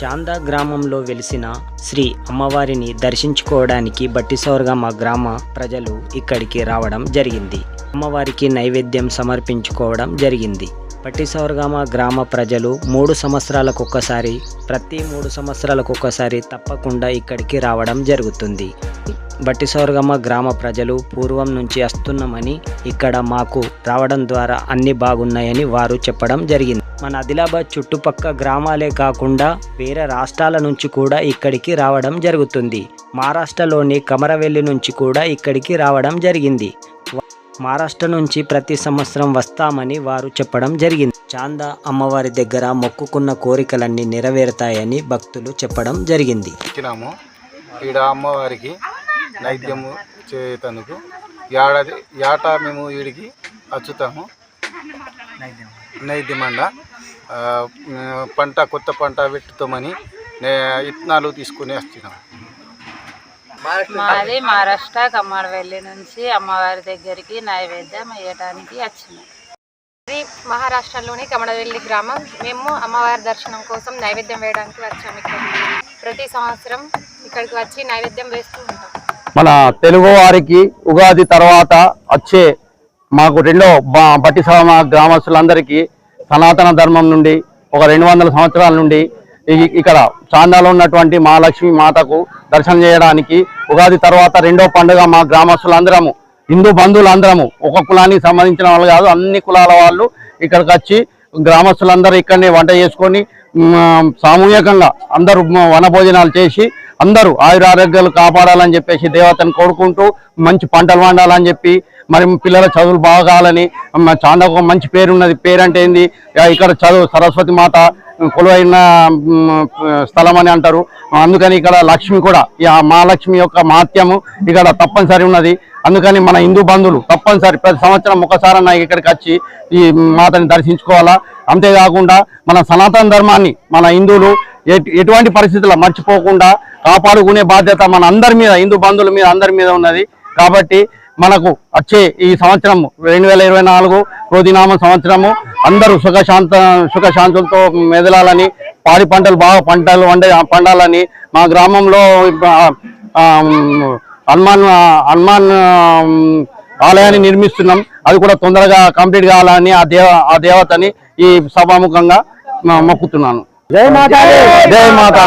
చాందా గ్రామంలో వెలిసిన శ్రీ అమ్మవారిని దర్శించుకోవడానికి బట్టిసౌర్గమ్మ గ్రామ ప్రజలు ఇక్కడికి రావడం జరిగింది. అమ్మవారికి నైవేద్యం సమర్పించుకోవడం జరిగింది. పట్టిసౌర్గమ గ్రామ ప్రజలు మూడు సంవత్సరాలకు ఒక్కసారి ప్రతి మూడు సంవత్సరాలకు ఒక్కసారి తప్పకుండా ఇక్కడికి రావడం జరుగుతుంది. బట్టిసౌర్గమ్మ గ్రామ ప్రజలు పూర్వం నుంచి వస్తున్నామని ఇక్కడ మాకు రావడం ద్వారా అన్ని బాగున్నాయని వారు చెప్పడం జరిగింది. మన ఆదిలాబాద్ చుట్టుపక్క గ్రామాలే కాకుండా వేరే రాష్ట్రాల నుంచి కూడా ఇక్కడికి రావడం జరుగుతుంది. మహారాష్ట్రలోని కమరవెల్లి నుంచి కూడా ఇక్కడికి రావడం జరిగింది. మహారాష్ట్ర నుంచి ప్రతి సంవత్సరం వస్తామని వారు చెప్పడం జరిగింది. చాందా అమ్మవారి దగ్గర మొక్కుకున్న కోరికలన్నీ నెరవేరుతాయని భక్తులు చెప్పడం జరిగింది. ఇక్కడ అమ్మవారికి నైద్యము చేతనుకు ఏడాది ఏటా మేము ఈడికి వచ్చుతాము నైద్యమండ. పంట కొత్త పంట పెట్టుతామని ఇత్తనాలు తీసుకుని వస్తున్నాం మాది మహారాష్ట్ర కమ్మడవెల్లి నుంచి అమ్మవారి దగ్గరికి నైవేద్యం వేయటానికి వచ్చినాం. ఇది మహారాష్ట్రలోని కమడవెల్లి గ్రామం. మేము అమ్మవారి దర్శనం కోసం నైవేద్యం వేయడానికి వచ్చాము ఇక్కడికి ప్రతి సంవత్సరం ఇక్కడికి వచ్చి నైవేద్యం వేస్తూ ఉంటాం. మన తెలుగు వారికి ఉగాది తర్వాత వచ్చే మాకు రెండో బట్టి సమ గ్రామస్తులందరికీ సనాతన ధర్మం నుండి ఒక రెండు వందల సంవత్సరాల నుండి ఇక్కడ చాందాలో ఉన్నటువంటి మహాలక్ష్మి మాతకు దర్శనం చేయడానికి ఉగాది తర్వాత రెండో పండుగ మా గ్రామస్తులందరము హిందూ బంధువులందరము ఒక కులానికి సంబంధించిన వాళ్ళు కాదు అన్ని కులాల వాళ్ళు ఇక్కడికి వచ్చి గ్రామస్తులందరూ ఇక్కడనే వంట చేసుకొని సామూహికంగా అందరూ వనభోజనాలు చేసి అందరూ ఆయురారోగ్యాలు కాపాడాలని చెప్పేసి దేవతను కోరుకుంటూ మంచి పంటలు వండాలని చెప్పి మరి పిల్లల చదువులు బాగాలని కావాలని ఒక మంచి పేరు ఉన్నది పేరు అంటే ఏంది ఇక్కడ చదువు సరస్వతి మాత కొలువైన స్థలం అని అంటారు. అందుకని ఇక్కడ లక్ష్మి కూడా ఈ మహాలక్ష్మి యొక్క మహత్యము ఇక్కడ తప్పనిసరి ఉన్నది. అందుకని మన హిందూ బంధువులు తప్పనిసరి ప్రతి సంవత్సరం ఒకసారి ఇక్కడికి వచ్చి ఈ మాతని దర్శించుకోవాలా? అంతేకాకుండా మన సనాతన ధర్మాన్ని మన హిందువులు ఎటు- ఎటువంటి పరిస్థితుల్లో మర్చిపోకుండా కాపాడుకునే బాధ్యత మన అందరి మీద హిందూ బంధువుల మీద అందరి మీద ఉన్నది. కాబట్టి మనకు వచ్చే ఈ సంవత్సరం రెండు వేల ఇరవై నాలుగు క్రోధినామ సంవత్సరము అందరూ సుఖశాంత సుఖశాంతులతో మెదలాలని పాడి పంటలు బాగా పంటలు వండే పండాలని మా గ్రామంలో హనుమాన్ హనుమాన్ ఆలయాన్ని నిర్మిస్తున్నాం. అది కూడా తొందరగా కంప్లీట్ కావాలని ఆ దేవ ఆ దేవతని ఈ సభాముఖంగా మొక్కుతున్నాను. జై మాతా జై మాతా